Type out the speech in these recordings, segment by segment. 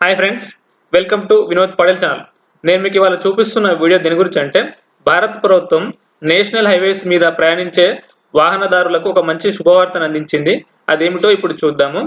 Hi friends welcome to Vinod Patel channel నేను మీకు ఇవాళ చూపిస్తున్న వీడియో దేని గురించి అంటే భారత ప్రభుత్వం నేషనల్ హైవేస్ మీద ప్రయాణించే వాహనదారులకు ఒక మంచి శుభవార్తను అందించింది. అదేమిటో ఇప్పుడు చూద్దాము.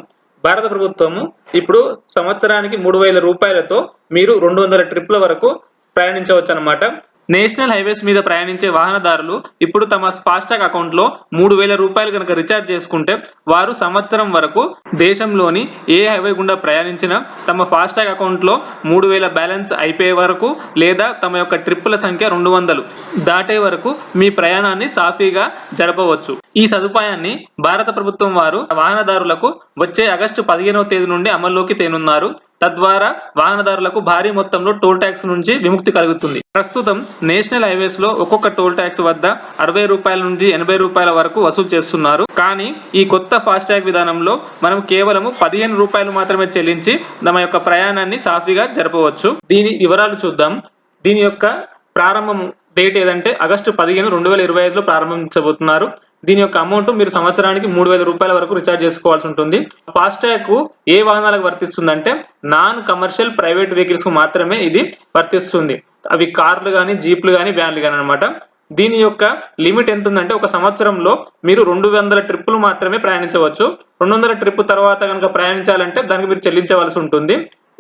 భారత ప్రభుత్వము ఇప్పుడు సంవత్సరానికి మూడు వేల రూపాయలతో మీరు రెండు వందల ట్రిప్ల వరకు ప్రయాణించవచ్చు అన్నమాట నేషనల్ హైవేస్ మీద ప్రయాణించే వాహనదారులు ఇప్పుడు తమ ఫాస్టాగ్ అకౌంట్లో మూడు వేల రూపాయలు కనుక రీఛార్జ్ చేసుకుంటే వారు సంవత్సరం వరకు దేశంలోని ఏ హైవే గుండా ప్రయాణించినా తమ ఫాస్టాగ్ అకౌంట్లో మూడు వేల బ్యాలెన్స్ అయిపోయే వరకు లేదా తమ యొక్క ట్రిప్పుల సంఖ్య రెండు వందలు దాటే వరకు మీ ప్రయాణాన్ని సాఫీగా జరపవచ్చు. ఈ సదుపాయాన్ని భారత ప్రభుత్వం వారు వాహనదారులకు వచ్చే ఆగస్టు పదిహేనవ తేదీ నుండి అమల్లోకి తేనున్నారు. తద్వారా వాహనదారులకు భారీ మొత్తంలో టోల్ ట్యాక్స్ నుంచి విముక్తి కలుగుతుంది. ప్రస్తుతం నేషనల్ హైవేస్లో ఒక్కొక్క టోల్ ట్యాక్స్ వద్ద అరవై రూపాయల నుంచి ఎనభై రూపాయల వరకు వసూలు చేస్తున్నారు. కానీ ఈ కొత్త ఫాస్టాగ్ విధానంలో మనం కేవలం పదిహేను రూపాయలు మాత్రమే చెల్లించి తమ యొక్క ప్రయాణాన్ని సాఫీగా జరపవచ్చు. దీని వివరాలు చూద్దాం. దీని యొక్క ప్రారంభం డేట్ ఏదంటే ఆగస్టు పదిహేను రెండు వేల ఇరవై ఐదులో ప్రారంభించబోతున్నారు. దీని యొక్క అమౌంట్ మీరు సంవత్సరానికి మూడు వేల రూపాయల వరకు రీఛార్జ్ చేసుకోవాల్సి ఉంటుంది. ఫాస్టాగ్ ఏ వాహనాలకు వర్తిస్తుందంటే నాన్ కమర్షియల్ ప్రైవేట్ వెహికల్స్కు మాత్రమే ఇది వర్తిస్తుంది. అవి కార్లు కానీ జీప్లు కానీ వ్యాన్లు కానీ అనమాట దీని యొక్క లిమిట్ ఎంత ఉందంటే ఒక సంవత్సరంలో మీరు రెండు వందల ట్రిప్పులు మాత్రమే ప్రయాణించవచ్చు. రెండు వందల ట్రిప్ తర్వాత కనుక ప్రయాణించాలంటే దానికి మీరు చెల్లించవలసి ఉంటుంది.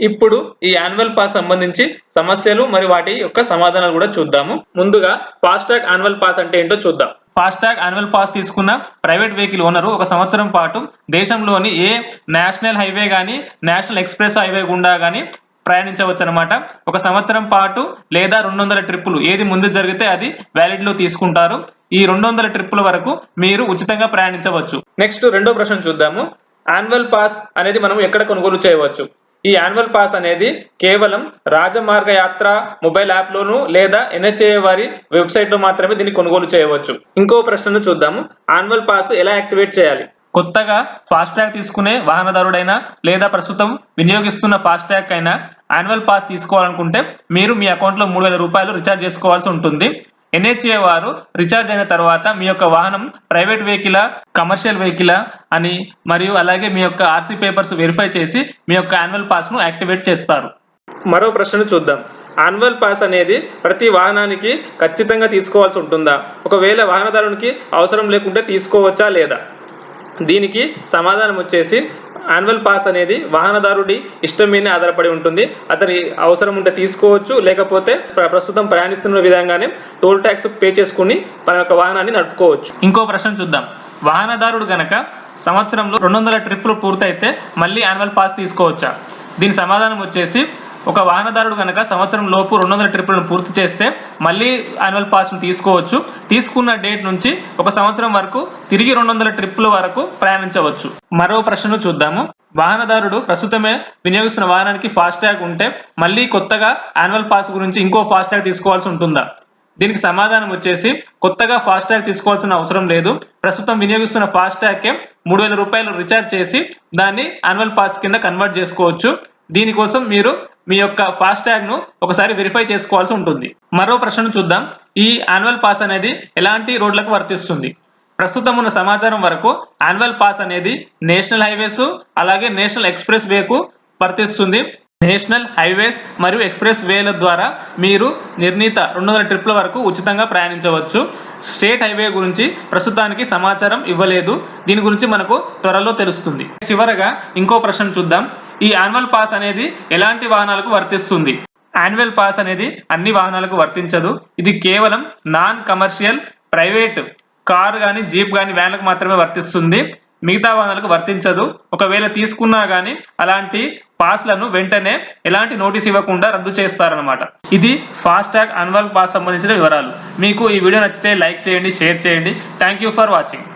ఇప్పుడు ఈ యాన్యువల్ పాస్ సంబంధించి సమస్యలు మరి వాటి యొక్క సమాధానాలు కూడా చూద్దాము. ముందుగా ఫాస్టాగ్ యాన్యువల్ పాస్ అంటే ఏంటో చూద్దాం. ఫాస్టాగ్ అన్యువల్ పాస్ తీసుకున్న ప్రైవేట్ వెహికల్ ఓనరు ఒక సంవత్సరం పాటు దేశంలోని ఏ నేషనల్ హైవే కానీ నేషనల్ ఎక్స్ప్రెస్ హైవే గుండా కానీ ప్రయాణించవచ్చు అనమాట ఒక సంవత్సరం పాటు లేదా రెండు వందల ట్రిప్పులు ఏది ముందు జరిగితే అది వ్యాలిడ్లో తీసుకుంటారు. ఈ రెండు వందల ట్రిప్పుల వరకు మీరు ఉచితంగా ప్రయాణించవచ్చు. నెక్స్ట్ రెండో ప్రశ్న చూద్దాము. యాన్యువల్ పాస్ అనేది మనం ఎక్కడ కొనుగోలు చేయవచ్చు? ఈ యాన్యువల్ పాస్ అనేది కేవలం రాజమార్గ యాత్ర మొబైల్ యాప్ లోను లేదా ఎన్హెచ్ఏ వారి వెబ్సైట్లో మాత్రమే దీన్ని కొనుగోలు చేయవచ్చు. ఇంకో ప్రశ్నను చూద్దాము. యాన్యువల్ పాస్ ఎలా యాక్టివేట్ చేయాలి? కొత్తగా ఫాస్టాగ్ తీసుకునే వాహనదారుడైనా లేదా ప్రస్తుతం వినియోగిస్తున్న ఫాస్ట్రాక్ అయినా యాన్యువల్ పాస్ తీసుకోవాలనుకుంటే మీరు మీ అకౌంట్లో మూడు వేల రూపాయలు రీఛార్జ్ చేసుకోవాల్సి ఉంటుంది. ఎన్హెచ్ఏ వారు రీఛార్జ్ అయిన తర్వాత మీ యొక్క వాహనం ప్రైవేట్ వెహికల్ కమర్షియల్ వెహికల్ అని మరియు అలాగే మీ యొక్క ఆర్సీ పేపర్స్ వెరిఫై చేసి మీ యొక్క యాన్యువల్ పాస్ను యాక్టివేట్ చేస్తారు. మరో ప్రశ్న చూద్దాం. యాన్యువల్ పాస్ అనేది ప్రతి వాహనానికి ఖచ్చితంగా తీసుకోవాల్సి ఉంటుందా? ఒకవేళ వాహనదారునికి అవసరం లేకుంటే తీసుకోవచ్చా లేదా? దీనికి సమాధానం వచ్చేసి యాన్యువల్ పాస్ అనేది వాహనదారుడి ఇష్టం మీదనే ఆధారపడి ఉంటుంది. అతని అవసరం ఉంటే తీసుకోవచ్చు లేకపోతే ప్ర- ప్రస్తుతం ప్రయాణిస్తున్న విధంగానే టోల్ ట్యాక్స్ పే చేసుకుని తన యొక్క వాహనాన్ని నడుపుకోవచ్చు. ఇంకో ప్రశ్న చూద్దాం. వాహనదారుడు గనక సంవత్సరంలో రెండు వందల ట్రిప్పులు పూర్తయితే మళ్ళీ యాన్యువల్ పాస్ తీసుకోవచ్చా? దీని సమాధానం వచ్చేసి ఒక వాహనదారుడు కనుక సంవత్సరం లోపు రెండు వందల ట్రిప్పులను పూర్తి చేస్తే మళ్ళీ యాన్యువల్ పాస్ను తీసుకోవచ్చు. తీసుకున్న డేట్ నుంచి ఒక సంవత్సరం వరకు తిరిగి రెండు వందల ట్రిప్పుల వరకు ప్రయాణించవచ్చు. మరో ప్రశ్నను చూద్దాము. వాహనదారుడు ప్రస్తుతమే వినియోగిస్తున్న వాహనానికి ఫాస్టాగ్ ఉంటే మళ్ళీ కొత్తగా యాన్యువల్ పాస్ గురించి ఇంకో ఫాస్టాగ్ తీసుకోవాల్సి ఉంటుందా? దీనికి సమాధానం వచ్చేసి కొత్తగా ఫాస్టాగ్ తీసుకోవాల్సిన అవసరం లేదు. ప్రస్తుతం వినియోగిస్తున్న ఫాస్టాగ్కే మూడు వేల రూపాయలు రీఛార్జ్ చేసి దాన్ని యాన్యువల్ పాస్ కింద కన్వర్ట్ చేసుకోవచ్చు. దీనికోసం మీరు మీ యొక్క ఫాస్టాగ్ను ఒకసారి వెరిఫై చేసుకోవాల్సి ఉంటుంది. మరో ప్రశ్నను చూద్దాం. ఈ యాన్యువల్ పాస్ అనేది ఎలాంటి రోడ్లకు వర్తిస్తుంది? ప్రస్తుతం ఉన్న సమాచారం వరకు యాన్యువల్ పాస్ అనేది నేషనల్ హైవేస్ అలాగే నేషనల్ ఎక్స్ప్రెస్ వేకు వర్తిస్తుంది. నేషనల్ హైవేస్ మరియు ఎక్స్ప్రెస్ వేల ద్వారా మీరు నిర్ణీత రెండు వందల ట్రిప్ల వరకు ఉచితంగా ప్రయాణించవచ్చు. స్టేట్ హైవే గురించి ప్రస్తుతానికి సమాచారం ఇవ్వలేదు. దీని గురించి మనకు త్వరలో తెలుస్తుంది. చివరగా ఇంకో ప్రశ్న చూద్దాం. ఈ యాన్యువల్ పాస్ అనేది ఎలాంటి వాహనాలకు వర్తిస్తుంది? యాన్యువల్ పాస్ అనేది అన్ని వాహనాలకు వర్తించదు. ఇది కేవలం నాన్ కమర్షియల్ ప్రైవేట్ కారు కానీ జీప్ కానీ వ్యాన్లకు మాత్రమే వర్తిస్తుంది. మిగతా వాహనాలకు వర్తించదు. ఒకవేళ తీసుకున్నా కానీ అలాంటి పాస్లను వెంటనే ఎలాంటి నోటీస్ ఇవ్వకుండా రద్దు చేస్తారనమాట ఇది ఫాస్టాగ్ అన్వల్ పాస్ సంబంధించిన వివరాలు. మీకు ఈ వీడియో నచ్చితే లైక్ చేయండి షేర్ చేయండి. Thank you for watching